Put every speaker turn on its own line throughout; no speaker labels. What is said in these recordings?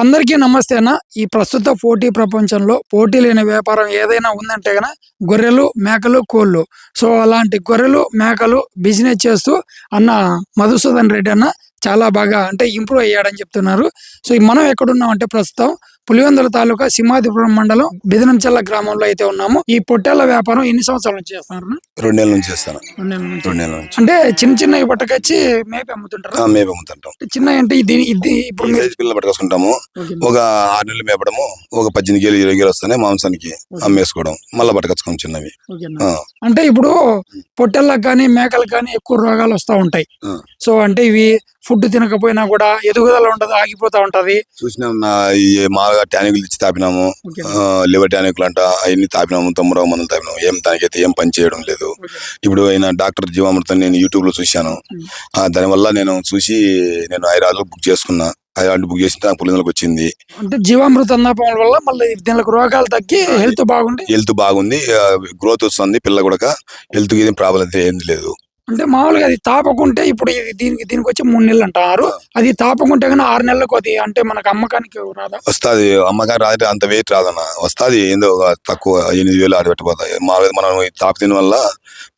అందరికీ నమస్తే అన్న. ఈ ప్రస్తుత పోటీ ప్రపంచంలో పోటీ లేని వ్యాపారం ఏదైనా ఉందంటే కన గొర్రెలు మేకలు కోళ్ళు. సో అలాంటి గొర్రెలు మేకలు బిజినెస్ చేస్తూ అన్న మధుసూదన్ రెడ్డి అన్న చాలా బాగా అంటే ఇంప్రూవ్ అయ్యాడని చెప్తున్నారు. సో మనం ఎక్కడున్నాం అంటే ప్రస్తుతం పులివెందుల తాలూకా సింహాదిపురం మండలం బిదనంచెల్ల గ్రామంలో అయితే ఉన్నాము. ఈ పొట్టేళ్ళ వ్యాపారం ఎన్ని సంవత్సరాల నుంచి చేస్తున్నారు?
రెండు నెలల నుంచి చేస్తాను.
రెండేళ్ళ నుంచి.
రెండు నెలల నుంచి.
అంటే చిన్న చిన్నవి పట్టకొచ్చి మేపి అమ్ముతుంటారు?
మేపు అమ్ముతుంటాం.
చిన్న అంటే ఇది ఇది ఇప్పుడు
పిల్లలు పట్టుకొసుకుంటాము
ఓకే.
ఒక ఆరు నెలలు మేపడము. ఒక పద్దెనిమిది కేలు ఇరవై కేలు వస్తాయి మాంసానికి అమ్మేసుకోవడం. మళ్ళీ పట్టుకొచ్చుకోం చిన్నవి.
అంటే ఇప్పుడు పొట్టెళ్ళకి కానీ మేకలకు కానీ ఎక్కువ రోగాలు వస్తూ ఉంటాయి. సో అంటే ఇవి ఫుడ్ తినకపోయినా కూడా ఎదుగుదల ఉండదు ఆగిపోతా ఉంటది.
చూసినాం ఈ మాగా టానికులు ఇచ్చి తాపినాము. లివర్ టానికులు అంట అవన్నీ తాపినాము తొమ్మిది మందులు తాపినాము. ఏం దానికైతే ఏం పని చేయడం లేదు. ఇప్పుడు ఆయన డాక్టర్ జీవామృతం నేను యూట్యూబ్లో చూశాను దానివల్ల నేను చూసి నేను ఐరాలు బుక్ చేసుకున్నా. ఐరాలు బుక్ చేసి నాకు పులిందలకు వచ్చింది.
అంటే జీవామృత అన్నపం వల్ల మళ్ళీ దీనికి రోగాలు తగ్గి హెల్త్ బాగుండి.
హెల్త్ బాగుంది. గ్రోత్ వస్తుంది పిల్ల కూడా. హెల్త్కి ప్రాబ్లం అయితే ఏంది లేదు.
అంటే మామూలుగా అది తాపకుంటే ఇప్పుడు ఇది దీనికి దీనికి వచ్చి మూడు నెలలు అంటారు. అది తాపకుంటే కానీ ఆరు నెలలకు అది అంటే మనకు అమ్మకానికి రాదా?
వస్తాది. అమ్మగారు రాదు అంత వెయిట్ రాదన్న. వస్తాది. ఏందో తక్కువ ఎనిమిది వేలు ఆడ పెట్టిపోతాయి మా మనం తాపు తిన వల్ల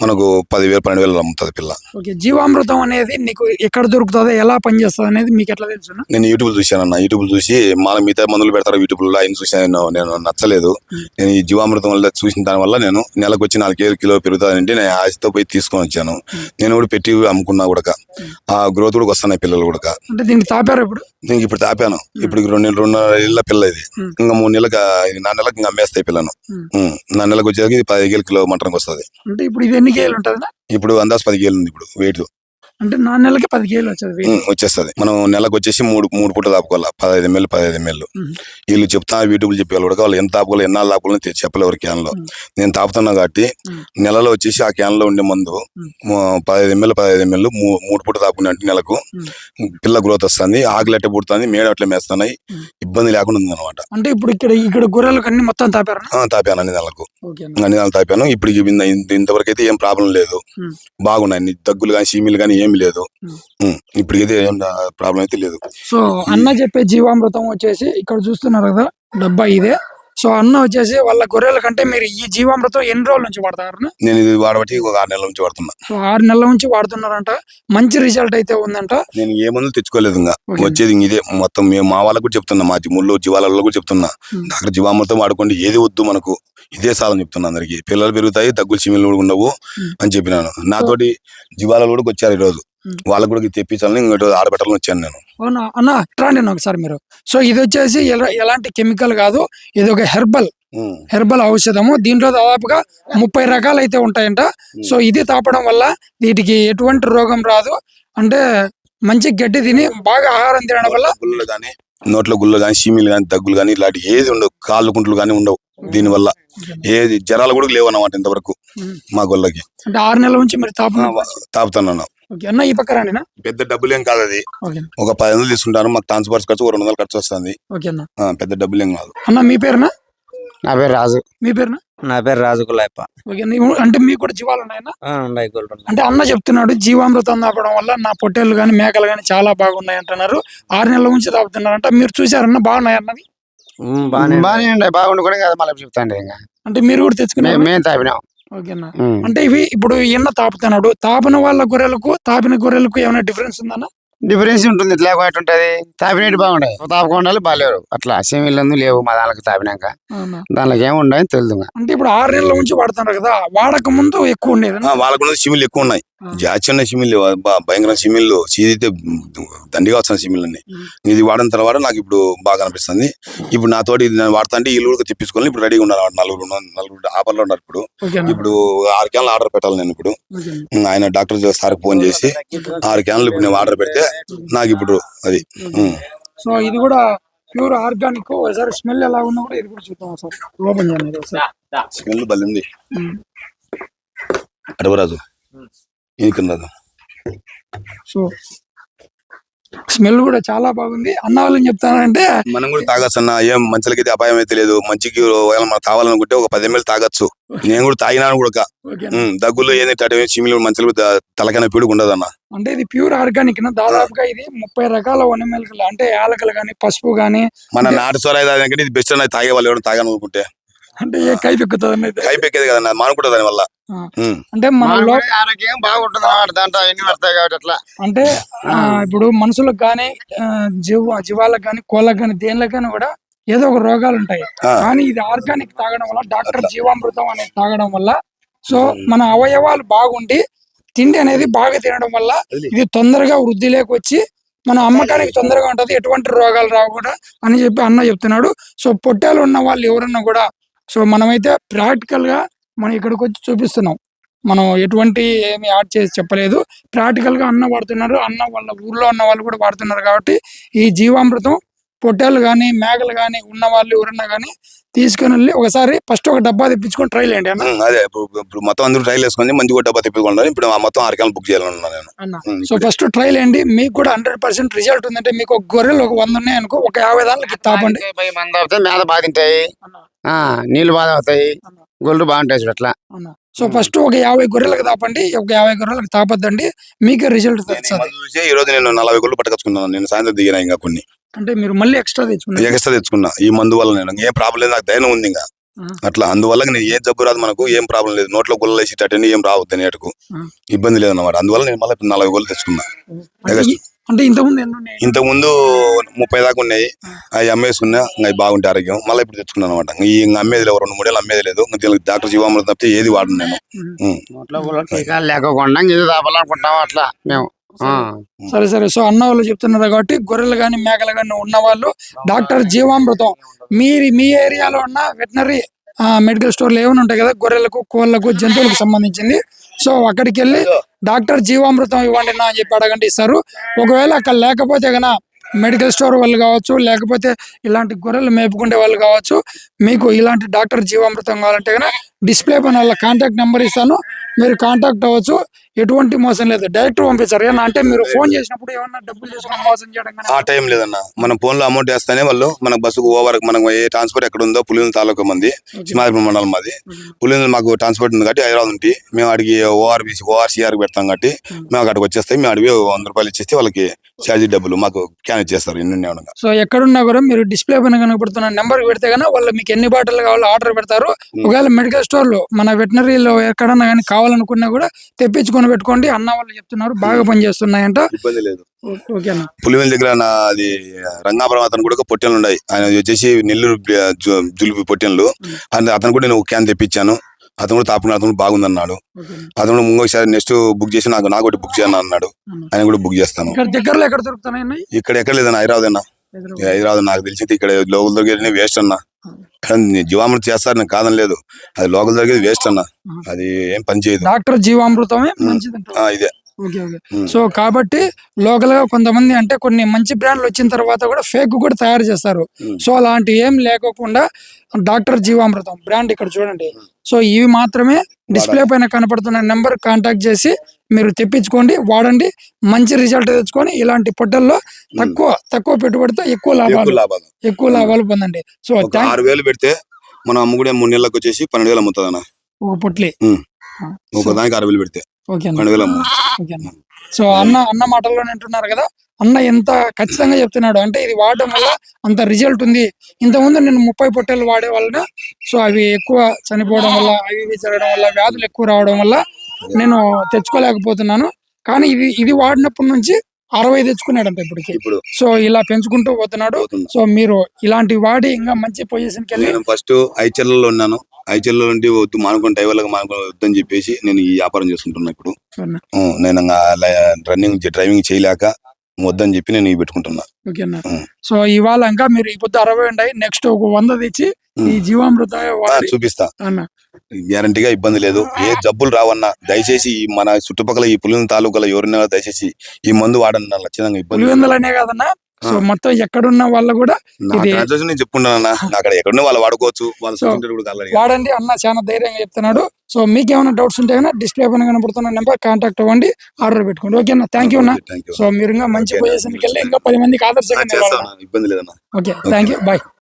మనకు పదివేలు పన్నెండు వేలు అమ్ముతుంది పిల్ల.
ఓకే. జీవామృతం అనేది నీకు ఎక్కడ దొరుకుతుందో ఎలా పనిచేస్తుంది అనేది మీకు ఎట్లా తెలుసు
నేను యూట్యూబ్ చూశానన్న. యూట్యూబ్ చూసి మన మిగతా మందులు పెడతారు యూట్యూబ్లో ఆయన చూసాను నేను నచ్చలేదు. నేను ఈ జీవామృతం వల్ల చూసిన దాని వల్ల నేను నెలకు వచ్చి నాలుగు కిలో పెరుగుతానంటే నేను ఆశతో పోయి తీసుకొని వచ్చాను. నేను కూడా పెట్టి అమ్ముకున్నా కూడా ఆ గ్రోత్ కూడా వస్తున్నాయి పిల్లలు కూడా
అంటే దీనికి తాపారు ఇప్పుడు?
నేను ఇప్పుడు తాపాను. ఇప్పుడు రెండు రెండు నెలల పిల్ల ఇది. ఇంకా మూడు నెలలకు నా నెలకు ఇంకా అమ్మేస్తాయి పిల్లను. నా నెలకు వచ్చేది ఇది పది కేలు కిలో మటన్కి వస్తుంది.
అంటే ఇప్పుడు ఇది ఎన్ని కేజీలు ఉంటుంది
ఇప్పుడు అందాజు పది కేలు ఉంది ఇప్పుడు వెయిట్
అంటే నా నెలకి పది కేజీలు వచ్చేది.
వచ్చేస్తుంది మనం నెలకు వచ్చేసి మూడు మూడు పూట తాపుకోవాలి పదహైదు ఎంఎల్ పదహైదు
ఉమ్.
వీళ్ళు చెప్తా యూట్యూబ్ చెప్పే వాళ్ళు కూడా వాళ్ళు ఎంత తాపుకోవాలి ఎన్నాళ్ళు తాపుకోవాలని తె- చెప్పలేరు ఎవరి క్యాన్లో
ఉమ్.
నేను తాపుతున్నా కాబట్టి. నెలలో వచ్చేసి ఆ క్యాన్లో ఉండే మందు పదహైదు ఎంఎల్ పదహైదు ఎంఎల్ మూడు పూట అంటే నెలకు. పిల్ల గ్రోత్ వస్తుంది ఆకులు ఎట్ట పుడుతుంది మేడ అట్లా మేస్తున్నాయి. ఇబ్బంది లేకుండా ఉంది అనమాట
అంటే ఇప్పుడు ఇక్కడ ఇక్కడ గొర్రెలకు అన్ని మొత్తం తాపారు
తాపాను అన్ని నెలకు అన్ని నెలలు తాపాను ఇప్పుడు ఇంతవరకు అయితే ఏం ప్రాబ్లం లేదు. బాగున్నాయి దగ్గులు కానీ సీమీలు కానీ ఏమి లేదు. ఇప్పటికైతే ఏం ప్రాబ్లం అయితే లేదు.
సో అన్న చెప్పే జీవామృతం వచ్చేసి ఇక్కడ చూస్తున్నారు కదా డబ్బా ఇదే. సో అన్న వచ్చేసి వాళ్ళ గొర్రెల కంటే మీరు ఈ జీవామృతం ఎన్ని రోజుల నుంచి వాడతారు
నేను ఇది వాడబట్టి ఒక ఆరు నెలల నుంచి వాడుతున్నా.
సో ఆరు నెలల నుంచి వాడుతున్నారంట. మంచి రిజల్ట్ అయితే ఉందంట.
నేను ఏ మందులు తెచ్చుకోలేదు ఇంకా. వచ్చేది ఇంక ఇదే. మొత్తం మేము మా వాళ్ళకు కూడా చెప్తున్నా మా ముళ్ళు జీవాలలో కూడా చెప్తున్నా. డాక్టర్ జీవామృతం వాడుకోండి ఏది వద్దు మనకు. ఇదే సాలని చెప్తున్నా అందరికి. పిల్లలు పెరుగుతాయి దగ్గులు చిమిళ్ళు కూడా ఉండవు. అని చెప్పినాను. నాతోటి జీవాలలో కూడా వచ్చారు ఈ రోజు
ఉమ్.
వాళ్ళకు కూడా తెప్పించాలని ఇంకోటి ఆడబెట్టాలని వచ్చాను నేను.
అవునా? అన్న రండి ఒకసారి మీరు. సో ఇది వచ్చేసి ఎలా- ఎలాంటి కెమికల్ కాదు ఇది ఒక హెర్బల్. హెర్బల్ ఔషధము. దీంట్లో దాదాపుగా ముప్పై రకాలు అయితే ఉంటాయంట సో ఇది తాపడం వల్ల వీటికి ఎటువంటి రోగం రాదు. అంటే మంచి గడ్డి తిని బాగా ఆహారం తినడం వల్ల
నోట్లో గుళ్ళు కానీ సీమీలు కానీ దగ్గులు కానీ ఇలాంటి ఏది ఉండవు. కాళ్ళు కుంట్లు కానీ ఉండవు దీని వల్ల ఏది జ్వరాలు కూడా లేవు అన్నమాట ఇంతవరకు. మా గొల్లకి.
అంటే ఆరు నెలల నుంచి మీరు తాప
తాపుతున్నాను
ఓకే అన్న ఈ
పెద్ద డబ్బులేం కాదు అది
ఓకే.
ఒక పది వందలు తీసుకుంటాను మాకు ట్రాన్స్పోర్ట్ ఖర్చు ఒక రెండు వందలు ఖర్చు వస్తుంది.
ఓకే అన్న.
ఆ, పెద్ద డబ్బులేం కాదు.
అన్న మీ పేరునా?
నా పేరు రాజు.
మీ పేరునా?
నా పేరు రాజు కులాయప్ప
ఓకే నీవు- అంటే మీకు కూడా జీవాలు ఉన్నాయన్నా?
ఆ, ఉన్నాయి గోల్డ్
అంటే అన్న చెప్తున్నాడు జీవామృతం తాపడం వల్ల నా పొట్టేళ్ళు కానీ మేకలు కానీ చాలా బాగున్నాయి అంటున్నారు. ఆరు నెలల నుంచి తాపుతున్నారంట మీరు చూసారన్న బాగున్నాయి అన్నది
బాగానే
బాగానే ఉండే బాగుండుకునే కదా మళ్ళీ చెప్తాండి ఇంకా.
అంటే మీరు కూడా తెచ్చుకున్నారు
మేము తాపినాం.
ఓకేనా?
ఉమ్.
అంటే ఇవి ఇప్పుడు ఎన్న తాపుతున్నాడు. తాపిన వాళ్ళ గొర్రెలకు తాపిన గొర్రెలకు ఏమైనా డిఫరెన్స్ ఉందన్న?
డిఫరెన్స్ ఉంటుంది ఇట్లా ఒకటి ఉంటది. తాపినట్టు బాగుండే తాపకుండా బాగాలేరు అట్లా సెమీలందు లేవు మా దానికి తాపినాక. దానికి తెలుదు ఇంకా.
అంటే ఇప్పుడు ఆరు నెలల నుంచి వాడుతున్నారు కదా వాడక ముందు ఎక్కువ ఉండేది.
వాళ్ళకు సిమిల్ ఎక్కువ ఉన్నాయి. ఉన్న సిమిల్ భయంకర సిమిల్ చీదితే దండిగా వస్తున్న సిమిల్ అన్ని
ఉమ్.
ఇది వాడిన తర్వాత నాకు ఇప్పుడు బాగా అనిపిస్తుంది. ఇప్పుడు నాతోటి ఇది నేను వాడుతా అంటే ఇల్లు కూడా తెప్పించుకోవాలి ఇప్పుడు రెడీగా ఉన్నారు నలుగురు నలుగురు ఆఫర్లో ఉన్నారు ఇప్పుడు. ఇప్పుడు ఆరు క్యాన్లు ఆర్డర్ పెట్టాలి నేను ఇప్పుడు. ఆయన డాక్టర్ సార్కి ఫోన్ చేసి ఆరు క్యాన్లు ఇప్పుడు నేను ఆర్డర్ పెడితే నాకు ఇప్పుడు అది.
సో ఇది కూడా ప్యూర్ ఆర్గానిక్ ఒకసారి స్మెల్ ఎలా ఉన్నా కూడా ఇది కూడా చూద్దాం ఒకసారి ఓపెన్ చేయండి ఒకసారి.
స్మెల్ బలింది. అడవరాజు. ఇంకరాదు
సో స్మెల్ కూడా చాలా బాగుంది. అన్న వాళ్ళని చెప్తానంటే
మనం కూడా తాగొచ్చు అన్న. ఏం మంచులకైతే అపాయం అయితే లేదు. మంచికి మనకు కావాలనుకుంటే ఒక పది ఎంఎల్ తాగొచ్చు. నేను కూడా తాగినాను కూడా
ఓకే
ఉమ్, దగ్గుల్లో ఏంది టైం చిమిలి మంచులు తలకైనా పీడుకు ఉండదు అన్న
అంటే ఇది ప్యూర్ ఆర్గానిక్ దాదాపుగా ఇది ముప్పై రకాల వనమెలకలు అంటే యాలకలు గాని పసుపు గాని
మన నాటు సొరాయి ఇది బెస్ట్ అన్న. తాగే వాళ్ళు తాగాలనుకుంటే.
అంటే ఏ కైపు ఎక్కుతుంది అన్నది
కైపెక్కేది కదన్న మానుకుంటుంది దాని వల్ల.
అంటే మన లో
మనకి ఆరోగ్యం బాగుంటుంది అన్నమాట దాంట్లో ఎన్ని పడతాయి కాబట్టి అట్లా.
అంటే ఆ, ఇప్పుడు మనుషులకు కానీ జీవ జీవాలకు కానీ కోళ్ళకు కానీ దేనిలకు కానీ కూడా ఏదో ఒక రోగాలు ఉంటాయి. కానీ ఇది ఆర్గానిక్ తాగడం వల్ల డాక్టర్ జీవామృతం అనేది తాగడం వల్ల సో మన అవయవాలు బాగుండి తిండి అనేది బాగా తినడం వల్ల ఇది తొందరగా వృద్ధిలోకి వచ్చి మన అమ్మకానికి తొందరగా ఉంటది ఎటువంటి రోగాలు రాకుండా అని చెప్పి అన్న చెప్తున్నాడు. సో పొట్టాలు ఉన్న వాళ్ళు ఎవరన్నా కూడా సో మనమైతే ప్రాక్టికల్గా మనం ఇక్కడికి వచ్చి చూపిస్తున్నాం. మనం ఎటువంటి ఏమి యాడ్ చేసి చెప్పలేదు. ప్రాక్టికల్గా అన్న వాడుతున్నారు. అన్న వాళ్ళ ఊర్లో ఉన్న వాళ్ళు కూడా వాడుతున్నారు కాబట్టి ఈ జీవామృతం పొట్టేలు కానీ మేకలు కానీ ఉన్న వాళ్ళు ఎవరన్నా కానీ తీసుకుని వెళ్ళి ఒకసారి ఫస్ట్ ఒక డబ్బా తెప్పించుకొని ట్రైల్ చేయండి అన్న.
ఉమ్, అదే ఇప్పుడు ఇప్పుడు మొత్తం అందరూ ట్రైల్ వేసుకొని మంచి కూడా డబ్బా తిప్పుకుంటాను ఇప్పుడు ఆ మొత్తం అరకాయలు బుక్ చేయాలన్నా నేను.
అన్న.
ఉమ్,
సో ఫస్ట్ ట్రైల్ వేయండి మీకు కూడా హండ్రెడ్ పర్సెంట్ రిజల్ట్ ఉందంటే మీకు ఒక గొర్రెలు ఒక వంద ఉన్నాయి అనుకో ఒక యాభై దానికి తాపండి.
పోయి మంద అవుతాయి మేత బాగా తింటాయి. ఆ, నీళ్ళు బాగా అవుతాయి గొల్లు బాగుంటాయి చూడు అట్లా.
అన్న. సో ఫస్ట్ ఒక యాభై గొర్రెలకు తాపండి. ఒక యాభై గొర్రెలకు తాపద్దండి. మీకే రిజల్ట్
నేను ఈ
తెలుస్తుంది.
మందు చూసి ఈ రోజు నేను నలభై గొల్లు పట్టుకొచ్చుకున్నాను. నేను సాయంత్రం దిగిన ఇంకా కొన్ని.
అంటే మీరు మళ్ళీ ఎక్స్ట్రా తెచ్చుకున్నారు?
ఎక్స్ట్రా తెచ్చుకున్నా. ఈ మందు వల్ల నేను ఏం ప్రాబ్లం లేదు నాకు ధైర్యం ఉంది ఇంకా. అట్లా అందువల్ల నేను ఏం జబ్బు రాదు మనకు ఏం ప్రాబ్లం లేదు. నోట్లో గుల్ల వేసేటట్టు ఏం రావు తినేటకు.
ఆ.
ఇబ్బంది లేదన్నమాట. అందువల్ల నేను మళ్ళీ ఇప్పుడు నలభై గొల్లు తెచ్చుకున్నా.
అంటే ఇంతకుముందు
ఇంత ముందు ముప్పై దాకా ఉన్నాయి. అవి అమ్మేసుకున్నా ఇంకా బాగుంటే ఆరోగ్యం. మళ్ళీ ఇప్పుడు తెచ్చుకున్నాను అనమాట ఈ ఇంకా అమ్మేది లేవు రెండు మూడేళ్ళు అమ్మేది లేదు. ఇంకా దీనికి డాక్టర్ జీవామృతం తప్పితే ఏది వాడను నేను.
లేకుండా అట్లా మేము.
సరే. సరే సో అన్న వాళ్ళు చెప్తున్నారు కాబట్టి గొర్రెలు కానీ మేకలు కానీ ఉన్న వాళ్ళు డాక్టర్ జీవామృతం. మీరు మీ ఏరియాలో ఉన్న వెటనరీ మెడికల్ స్టోర్లు ఏమైనా ఉంటాయి కదా? గొర్రెలకు కోళ్ళకు జంతువులకు సంబంధించింది. సో అక్కడికి వెళ్ళి డాక్టర్ జీవామృతం ఇవ్వండి నా అని చెప్పి అడగండి ఇస్తారు ఒకవేళ అక్కడ లేకపోతే గన మెడికల్ స్టోర్ వాళ్ళు కావచ్చు లేకపోతే ఇలాంటి గొర్రెలు మేపుకుంటే వాళ్ళు కావచ్చు మీకు ఇలాంటి డాక్టర్ జీవామృతం కావాలంటే గన డిస్ప్లే పైన వాళ్ళ కాంటాక్ట్ నెంబర్ ఇస్తాను. మీరు కాంటాక్ట్ అవ్వచ్చు. ఎటువంటి మోసం లేదు. డైరెక్ట్ పంపిస్తారు. ఏమన్నా అంటే మీరు ఫోన్ చేసినప్పుడు ఏమన్నా డబ్బులు తీసుకుని మోసం చేయడం
ఆ టైం లేదన్న. మనం ఫోన్లో అమౌంట్ వేస్తానే వాళ్ళు మన బస్సుకు ఓవర్ మనం ఏ ట్రాన్స్పోర్ట్ ఎక్కడ ఉందో పులివెందుల తాలూకా మంది సింహాద్రి మండలం మాది. పులివెందుల మాకు ట్రాన్స్పోర్ట్ ఉంది కాబట్టి హైదరాబాద్ ఉంటే. మేము అడిగి ఓఆర్బీసీ ఓఆర్సీఆర్ పెడతాం కాబట్టి మేము. అక్కడికి వచ్చేస్తాయి మేము అడిగి వంద రూపాయలు ఇచ్చేస్తే వాళ్ళకి ఛార్జీ డబ్బులు మాకు క్యాన్ ఇచ్చేస్తారు ఎన్ని.
సో ఎక్కడున్నా కూడా మీరు డిస్ప్లే పైన కనబడుతున్న నెంబర్ పెడితే కన్నా వాళ్ళు మీకు ఎన్ని బాటిల్ కావాలో ఆర్డర్ పెడతారు. ఒకవేళ మెడికల్ స్టోర్లో మన వెటనరీలో ఎక్కడన్నా కానీ కావాలనుకున్నా కూడా తెప్పించుకొని పెట్టుకోండి. అన్న వాళ్ళు చెప్తున్నారు. బాగా పనిచేస్తున్నాయంట.
ఇబ్బంది లేదు. పులివెందుల దగ్గర నా అది రంగాపురం అతను కూడా పొట్టెలు ఉన్నాయి. ఆయన వచ్చేసి నెల్లూరు జులుపి పొట్టెలు. అండ్ అతను కూడా నేను ఒక క్యాన్ తెప్పించాను. అతను కూడా తాపుకున్నాడు అతను బాగుందన్నాడు.
ఓకేనా.
అతను కూడా ఇంకోసారి నెక్స్ట్ బుక్ చేసి నాకు నాకు ఒకటి బుక్ చేయను అన్నాడు. ఆయన కూడా బుక్ చేస్తాను.
దగ్గరలో ఎక్కడ
ఇక్కడ ఎక్కడ లేదన్న హైదరాబాద్ అన్న. హైదరాబాద్. నాకు తెలిసింది ఇక్కడ లోకల్ దొరికేది వేస్ట్ అన్న. జీవామృతి చేస్తారు నేను కాదని లేదు. అది లోకల్ దొరికేది వేస్ట్ అన్న. అది ఏం పని చేయదు.
డాక్టర్ జీవామృతమే
ఇదే.
Okay okay.
ఉమ్.
సో కాబట్టి లోకల్గా కొంతమంది అంటే కొన్ని మంచి బ్రాండ్లు వచ్చిన తర్వాత కూడా ఫేక్ కూడా తయారు చేస్తారు. సో అలాంటి ఏం లేకోకుండా డాక్టర్ జీవామృతం బ్రాండ్ ఇక్కడ చూడండి. సో ఇవి మాత్రమే డిస్ప్లే పైన కనపడుతున్న నెంబర్ కాంటాక్ట్ చేసి మీరు తెప్పించుకోండి వాడండి మంచి రిజల్ట్ తెచ్చుకొని ఇలాంటి పొట్టల్లో తక్కువ తక్కువ పెట్టుబడితో ఎక్కువ లాభాలు
లాభాలు.
ఎక్కువ లాభాలు పొందండి. సో
ఆరు వేలు పెడితే మనం అమ్ముకునే మూడు నెలలకు వచ్చేసి పన్నెండు వేలు అమ్ముతుంది అన్న
ఒక పొట్లి.
ఉమ్. ఒక దానికి ఆరు వేలు పెడితే పన్నెండు వేలు అమ్ము.
సో అన్న అన్న మాటల్లోనే అంటున్నారు కదా అన్న ఎంత ఖచ్చితంగా చెప్తున్నాడు అంటే ఇది వాడడం వల్ల అంత రిజల్ట్ ఉంది. ఇంతకుముందు నేను ముప్పై పొట్టేలు వాడే వలన సో అవి ఎక్కువ చనిపోవడం వల్ల అవి జరగడం వల్ల వ్యాధులు ఎక్కువ రావడం వల్ల నేను తెచ్చుకోలేకపోతున్నాను. కానీ ఇది ఇది వాడినప్పటి నుంచి అరవై తెచ్చుకున్నాడంట ఇప్పటికి.
ఇప్పుడు
సో ఇలా పెంచుకుంటూ పోతున్నాడు.
పోతున్నా.
సో మీరు ఇలాంటి వాడి ఇంకా మంచి పొజిషన్కి వెళ్ళి
నేను ఫస్ట్ ఐచర్లలో ఉన్నాను. ఐచర్లో నుండి వద్దు మానుకుని డ్రైవర్లకు మానుకుని వద్దని చెప్పేసి నేను ఈ వ్యాపారం చేసుకుంటున్నా ఇప్పుడు. నేను రన్నింగ్ డ్రైవింగ్ చేయలేక వద్దని చెప్పి నేను ఇవి పెట్టుకుంటున్నా
ఓకేనా
ఉం.
సో ఇవాళ ఇంకా మీరు ఈ పొద్దు అరవై ఉండాయి నెక్స్ట్ ఒక వంద తెచ్చి ఈ
ఉం.
జీవామృత
ఆ,
వాడి
చూపిస్తా
అన్న
గ్యారంటీగా ఇబ్బంది లేదు ఏ జబ్బులు రావన్నా దయచేసి ఈ మన చుట్టుపక్కల ఈ పులివెందుల తాలూకాలో ఎవరైనా దయచేసి ఈ మందు వాడన్నా లక్షణంగా ఇబ్బంది లేదు.
పులివెందులనే కాదన్నా సో మొత్తం ఎక్కడున్న వాళ్ళు కూడా
నేను అన్న అక్కడ ఎక్కడున్నా వాళ్ళు వాడుకోవచ్చు.
వాడండి అన్న చాలా ధైర్యంగా చెప్తున్నాడు. సో మీకు ఏమైనా డౌట్స్ ఉంటే డిస్ప్లే పైన కనబడుతున్న నెంబర్ కాంటాక్ట్ అవ్వండి ఆర్డర్ పెట్టుకోండి. థ్యాంక్ యూ అన్న.
థ్యాంక్ యూ
సో మీరు ఇంకా మంచి పొజిషన్కి వెళ్ళి. ఇంకా పది మందికి ఆదర్శంగా
ఇబ్బంది లేదన్న.
Okay thank you bye